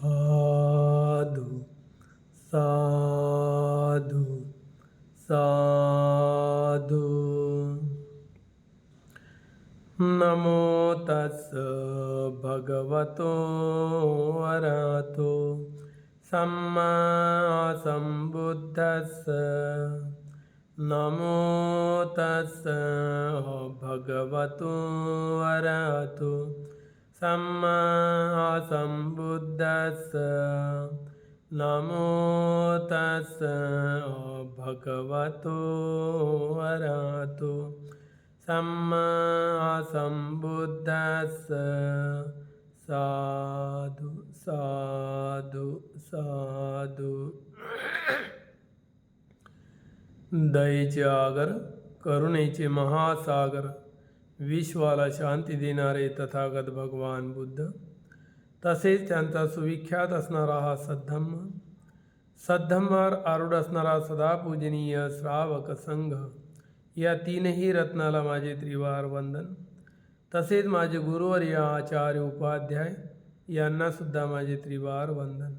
සාදු සාදු සාදු නමෝතස් භගවතෝ වරතෝ සම්මා සම්බුද්ධස්ස නමෝතස්ස භගවතු වරතු साधु साधु साधु नमो तस् भगवतो अरहतो सम्मा सम्बुद्धस्स नमो तस् भगवतो अरहतो सम्मा सम्बुद्धस्स नमो तस् भगवतो अरहतो सम्मा सम्बुद्धस्स साधु साधु साधु। दयेचे आगर करुणेचे महासागर। विश्वाला शांती देणारे तथागत भगवान बुद्ध। तसेच त्यांचा सुविख्यात असणारा हा सद्धम्म। सद्धम्मावर आरूढ असणारा सदा पूजनीय श्रावक संघ। या तीनही रत्नाला माझे त्रिवार वंदन। तसेच माझे गुरुवर्य आचार्य उपाध्याय, यांना सुद्धा माझे त्रिवार वंदन।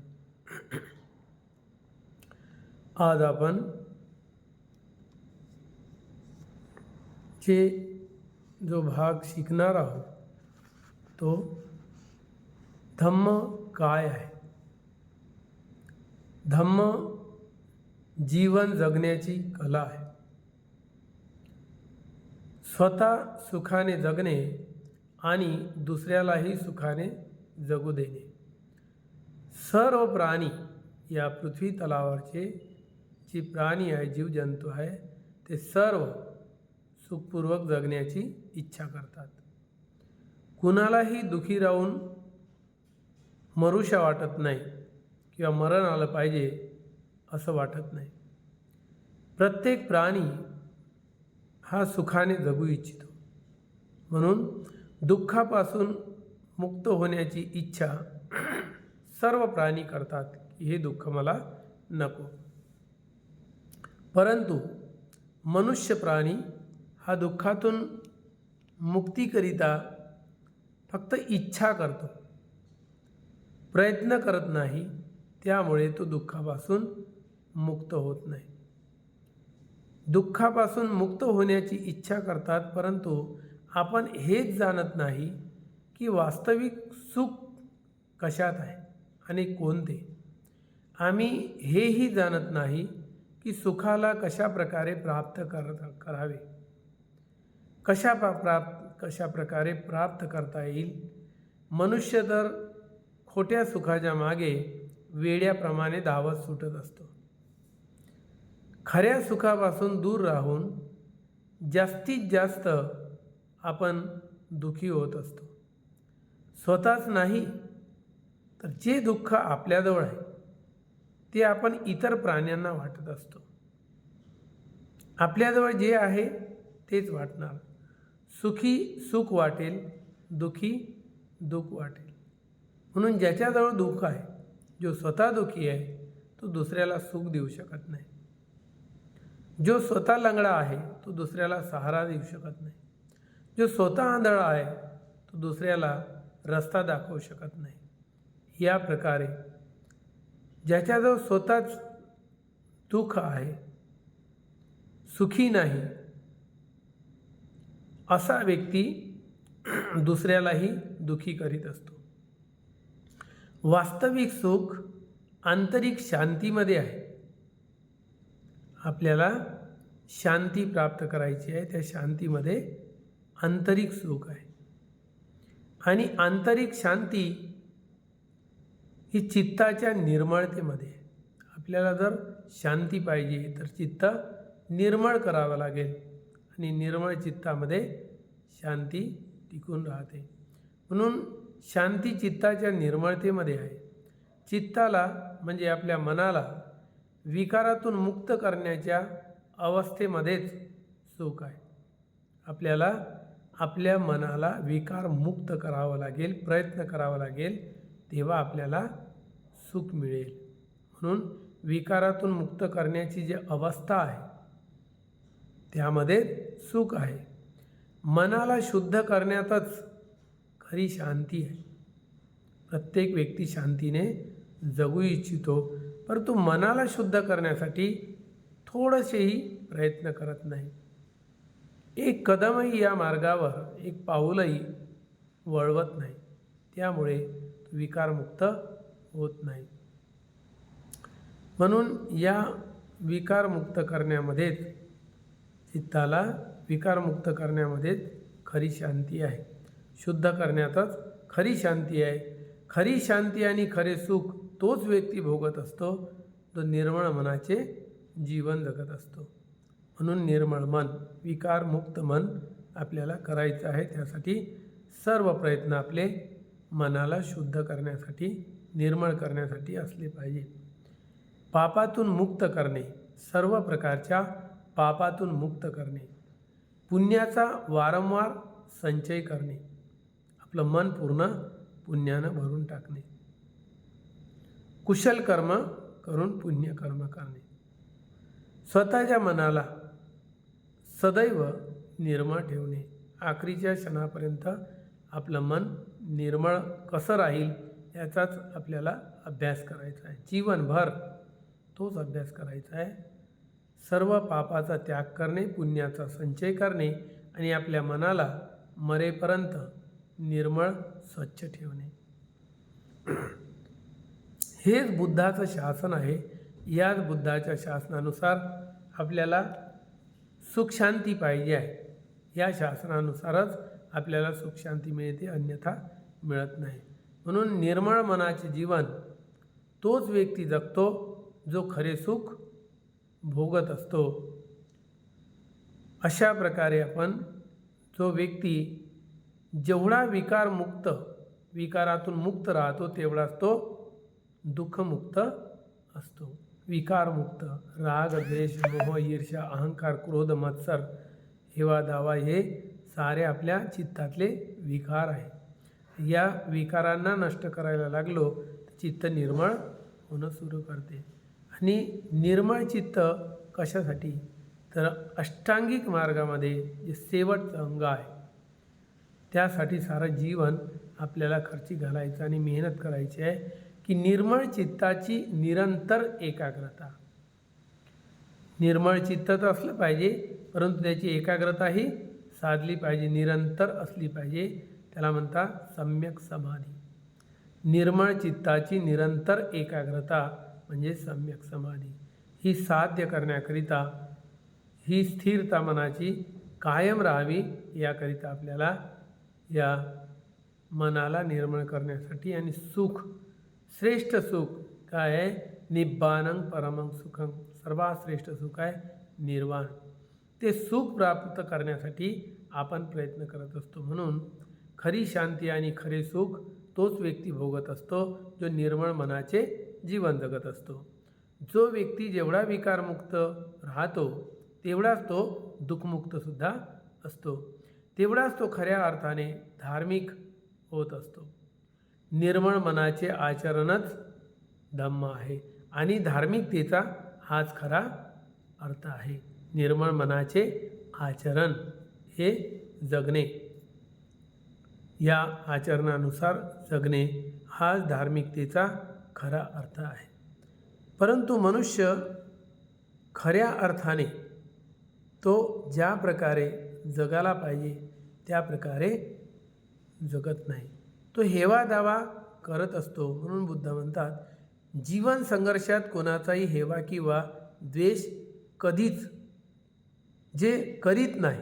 आज आपण जे जो भाग शिकणार आहोत तो धम्म काय आहे? धम्म जीवन जगण्याची कला आहे. स्वतः सुखाने जगणे आणि दुसऱ्यालाही सुखाने जगू देणे. सर्व प्राणी या पृथ्वी तलावरचे जे प्राणी आहे जीवजंतू आहे ते सर्व सुखपूर्वक जगण्याची इच्छा करतात. कुणालाही दुखी राहून मरुषा वाटत नाही किंवा मरण आलं पाहिजे असं वाटत नाही. प्रत्येक प्राणी हा सुखाने जगू इच्छितो. म्हणून दुःखापासून मुक्त होण्याची इच्छा सर्व प्राणी करतात. की हे दुःख मला नको. परंतु मनुष्य प्राणी हा दुःखातून मुक्तीकरिता फक्त इच्छा करतो. प्रयत्न करत नाही त्यामुळे तो दुःखापासून मुक्त होत नाही. दुःखापासून मुक्त होण्याची इच्छा करतात परंतु आपण हेच जाणत नाही की वास्तविक सुख कशात आहे आणि कोणते. आम्ही हेही जाणत नाही की सुखाला कशा प्रकारे प्राप्त कर करावे. कशा प्राप्त कशा प्रकारे प्राप्त करता येईल? मनुष्य तर खोट्या सुखाच्या मागे वेड्याप्रमाणे धावत सुटत असतो. खऱ्या सुखापासून दूर राहून जास्तीत जास्त आपण दुखी होत असतो. स्वतःच नाही तर जे दुःख आपल्याजवळ आहे ते आपण इतर प्राण्यांना वाटत असतो. आपल्याजवळ जे आहे तेच वाटणार. सुखी सुख वाटेल दुखी दुःख वाटेल. म्हणून ज्याच्याजवळ दुःख आहे जो स्वतः दुखी आहे तो दुसऱ्याला सुख देऊ शकत नाही. जो स्वतः लंगडा आहे तो दुसऱ्याला सहारा देऊ शकत नाही. जो स्वतः आंधळा आहे तो दुसऱ्याला रस्ता दाखवू शकत नाही. या प्रकारे ज्याच्याजवळ स्वतःच दुःख आहे सुखी नाही असा व्यक्ती दुसऱ्यालाही दुखी करीत असतो. वास्तविक सुख आंतरिक शांतीमध्ये आहे. आपल्याला शांती प्राप्त करायची आहे त्या शांतीमध्ये आंतरिक सुख आहे. आणि आंतरिक शांती ही चित्ताच्या निर्मळतेमध्ये आहे. आपल्याला जर शांती पाहिजे तर चित्त निर्मळ करावं लागेल. आणि निर्मळ चित्तामध्ये शांती टिकून राहते. म्हणून शांती चित्ताच्या निर्मळतेमध्ये आहे. चित्ताला म्हणजे आपल्या मनाला विकारातून मुक्त करण्याच्या अवस्थेमध्येच सुख आहे. आपल्याला आपल्या मनाला विकार मुक्त करावं लागेल प्रयत्न करावा लागेल तेव्हा आपल्याला सुख मिळेल. म्हणून विकारातून मुक्त करण्याची जी अवस्था आहे त्यामध्ये सुख आहे. मनाला शुद्ध करण्यातच खरी शांती आहे. प्रत्येक व्यक्ती शांतीने जगू इच्छितो परंतु मनाला शुद्ध करण्यासाठी थोडंसेही प्रयत्न करत नाही. एक कदमही या मार्गावर एक पाऊलही वळवत नाही. त्यामुळे तो विकारमुक्त होत नाही. म्हणून या विकारमुक्त करण्यामध्येच चित्ताला विकारमुक्त करण्यामध्येच खरी शांती आहे. शुद्ध करण्यातच खरी शांती आहे. खरी शांती आणि खरे सुख तोच व्यक्ती भोगत असतो जो निर्मळ मनाचे जीवन जगत असतो. म्हणून निर्मळ मन विकारमुक्त मन आपल्याला करायचं आहे. त्यासाठी सर्व प्रयत्न आपले मनाला शुद्ध करण्यासाठी निर्मळ करण्यासाठी असले पाहिजे. पापातून मुक्त करणे सर्व प्रकारच्या पापातून मुक्त करणे. पुण्याचा वारंवार संचय करणे. आपलं मन पूर्ण पुण्यानं भरून टाकणे. कुशल कर्म करून पुण्य कर्म करणे. स्वतःच्या मनाला सदैव निर्मळ ठेवणे. आखरीच्या क्षणापर्यंत आपलं मन निर्मळ कसं राहील याचाच आपल्याला अभ्यास करायचा आहे. जीवनभर तोच अभ्यास करायचा आहे. सर्व पापाचा त्याग करणे पुण्याचा संचय करणे आणि आपल्या मनाला मरेपर्यंत निर्मळ स्वच्छ ठेवणे. हेच बुद्धाचं शासन आहे. याच बुद्धाच्या शासनानुसार आपल्याला सुखशांती पाहिजे आहे. या शासनानुसारच आपल्याला सुखशांती मिळते अन्यथा मिळत नाही. म्हणून निर्मळ मनाचे जीवन तोच व्यक्ती जगतो जो खरे सुख भोगत असतो. अशा प्रकारे आपण जो व्यक्ती जेवढा विकारमुक्त विकारातून मुक्त राहतो तेवढाच तो दुःखमुक्त असतो. विकारमुक्त राग द्वेष मोह ईर्ष्या अहंकार क्रोध मत्सर हेवा दावा हे सारे आपल्या चित्तातले विकार आहे या विकारांना नष्ट करायला लागलो तर चित्त निर्मळ होणं सुरू करते. आणि निर्मळ चित्त कशासाठी? तर अष्टांगिक मार्गामध्ये जे शेवटचं अंग आहे त्यासाठी सारं जीवन आपल्याला खर्ची घालायचं आणि मेहनत करायची आहे की निर्मळ चित्ताची निरंतर एकाग्रता. निर्मळ चित्त तर असलं पाहिजे परंतु त्याची एकाग्रताही साधली पाहिजे निरंतर असली पाहिजे. त्याला म्हणतात सम्यक समाधी. निर्मळ चित्ताची निरंतर एकाग्रता म्हणजे सम्यक समाधी. ही साध्य करण्याकरिता ही स्थिरता मनाची कायम राहावी याकरिता आपल्याला या मनाला निर्मळ करण्यासाठी आणि सुख श्रेष्ठ सुख काय आहे? निब्बानंग परमंग सुखं. सर्वात श्रेष्ठ सुख आहे निर्वाण. ते सुख प्राप्त करण्यासाठी आपण प्रयत्न करत असतो. म्हणून खरी शांती आणि खरे सुख तोच व्यक्ती भोगत असतो जो निर्मळ मनाचे जीवन जगत असतो. जो व्यक्ती जेवढा विकारमुक्त राहतो तेवढाच तो दुःखमुक्तसुद्धा असतो. तेवढाच तो खऱ्या अर्थाने धार्मिक होत असतो. निर्मळ मनाचे आचरणच धम्म आहे आणि धार्मिकतेचा हाच खरा अर्थ आहे. निर्मळ मनाचे आचरण हे जगणे. या आचरणानुसार जगणे हाच धार्मिकतेचा खरा अर्थ आहे. परंतु मनुष्य खऱ्या अर्थाने तो ज्या प्रकारे जगाला पाहिजे त्या प्रकारे जगत नाही. तो हेवा दावा करत असतो म्हणून बुद्ध म्हणतात जीवन संघर्षात कोणाचाही हेवा किंवा द्वेष कधीच जे करीत नाही.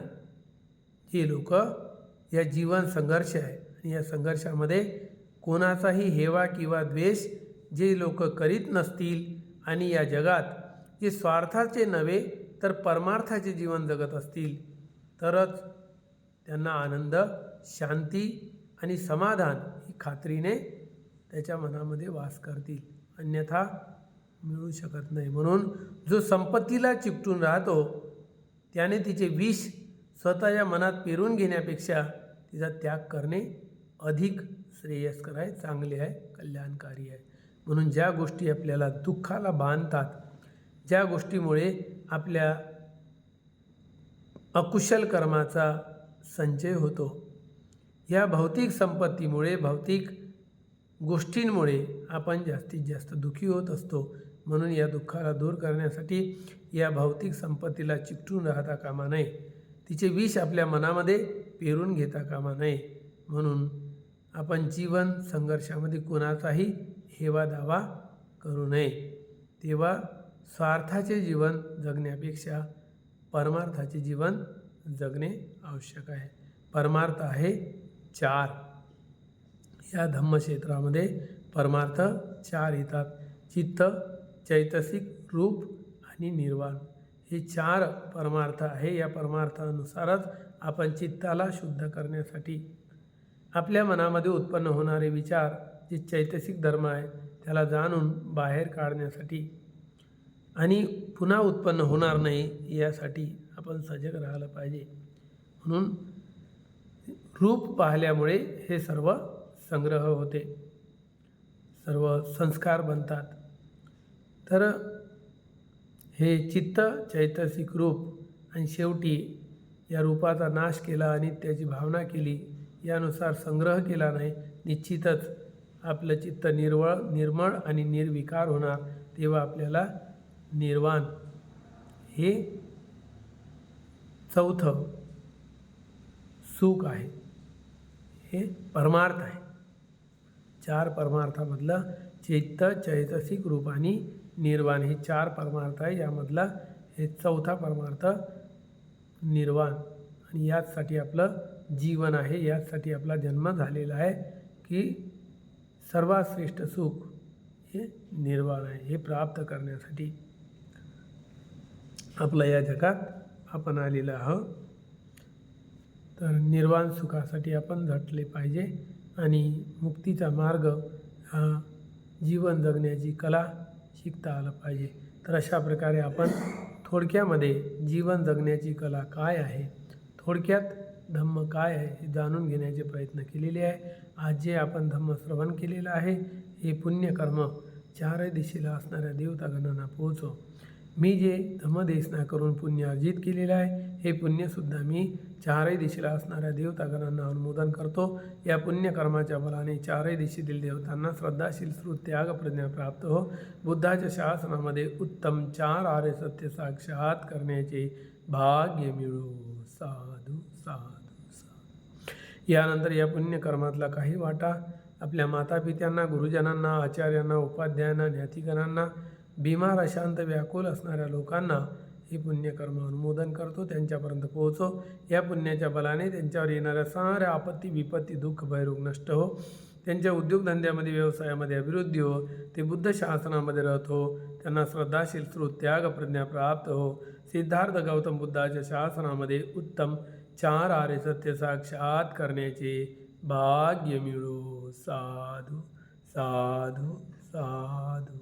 हे लोक या जीवन संघर्ष आहे. आणि या संघर्षामध्ये कोणाचाही हेवा किंवा द्वेष जे लोक करीत नसतील आणि या जगात जे स्वार्थाचे नव्हे तर परमार्थाचे जीवन जगत असतील तरच त्यांना आनंद शांती आणि समाधान ही खात्रीने त्याच्या मनामध्ये वास करतील. अन्यथा मिळू शकत नाही. म्हणून जो संपत्तीला चिकटून राहतो त्याने तिचे विष स्वतःच्या मनात पेरून घेण्यापेक्षा तिचा त्याग करणे अधिक श्रेयस्कर आहे चांगले आहे कल्याणकारी आहे. म्हणून ज्या गोष्टी आपल्याला दुःखाला बांधतात ज्या गोष्टीमुळे आपल्या अकुशल कर्माचा संचय होतो या भौतिक संपत्तीमुळे भौतिक गोष्टींमुळे आपण जास्तीत जास्त दुःखी होत असतो. म्हणून या दुःखाला दूर करण्यासाठी या भौतिक संपत्तीला चिकटून राहता कामा नये. तिचे विष आपल्या मनामध्ये पेरून घेता कामा नये. म्हणून आपण जीवन संघर्षामध्ये कोणाचाही हेवादावा करू नये. तेव्हा स्वार्थाचे जीवन जगण्यापेक्षा परमार्थाचे जीवन जगणे आवश्यक आहे. परमार्थ आहे चार. या धम्मक्षेत्रामध्ये परमार्थ चार येतात. चित्त चैतसिक रूप आणि निर्वाण. हे चार परमार्थ आहे. या परमार्थानुसारच आपण चित्ताला शुद्ध करण्यासाठी आपल्या मनामध्ये उत्पन्न होणारे विचार जे चैतसिक धर्म आहे त्याला जाणून बाहेर काढण्यासाठी आणि पुन्हा उत्पन्न होणार नाही यासाठी आपण सजग राहायला पाहिजे. म्हणून रूप पाहिल्यामुळे हे सर्व संग्रह होते. सर्व संस्कार बनतात. तर हे चित्त चैतसिक रूप आणि शेवटी या रूपाचा नाश केला आणि त्याची भावना केली यानुसार संग्रह केला नाही निश्चितच आपलं चित्त निर्वळ निर्मळ आणि निर्विकार होणार तेव्हा आपल्याला निर्वाण. हे चौथं सुख आहे. हे परमार्थ आहे. चार परमार्थामधलं चित्त चैतसिक रूपाने निर्वाण हे चार परमार्थ आहे. यामधला हे चौथा परमार्थ निर्वाण. आणि याचसाठी आपलं जीवन आहे. याचसाठी आपला जन्म झालेला आहे की सर्वात श्रेष्ठ सुख हे निर्वाण आहे हे प्राप्त करण्यासाठी आपलं या जगात आपण आलेलं आहोत. तर निर्वाण सुखासाठी आपण झटले पाहिजे आणि मुक्तीचा मार्ग हा जीवन जगण्याची कला शिकता आलं पाहिजे. तर अशा प्रकारे आपण थोडक्यामध्ये जीवन जगण्याची कला काय आहे? थोडक्यात धम्म काय आहे हे जाणून घेण्याचे प्रयत्न केलेले आहे. आज जे आपण धम्म श्रवण केलेलं आहे. हे पुण्यकर्म चारही दिशेला असणाऱ्या देवतागणांना पोहोचव मी जे धम्मदेशना करून पुण्य अर्जित केलेलं आहे हे पुण्यसुद्धा मी चारही दिशेला असणाऱ्या देवतागणांना अनुमोदन करतो. या पुण्यकर्माच्या बलाने चारही दिशेतील देवतांना श्रद्धाशील श्रुत त्याग प्रज्ञा प्राप्त हो. बुद्धाच्या शासनामध्ये उत्तम चार आर्य सत्य साक्षात करण्याचे भाग्य मिळो. साधू. यानंतर या पुण्यकर्मातला काही वाटा आपल्या मातापित्यांना गुरुजनांना आचार्यांना उपाध्यायांना ज्ञातिगणांना बिमार अशांत व्याकुल असणाऱ्या लोकांना हे पुण्यकर्म अनुमोदन करतो त्यांच्यापर्यंत पोहोचो. या पुण्याच्या बलाने त्यांच्यावर येणाऱ्या साऱ्या आपत्ती विपत्ती दुःख भैरोग नष्ट हो. त्यांच्या उद्योगधंद्यामध्ये व्यवसायामध्ये अभिवृद्धी हो. ते बुद्ध शासनामध्ये राहत. हो त्यांना श्रद्धाशील श्रुत त्याग प्रज्ञा प्राप्त हो. सिद्धार्थ गौतम बुद्धाच्या शासनामध्ये उत्तम चार आर्य सत्य साक्षात करण्याचे भाग्य मिळो. साधू साधू साधू.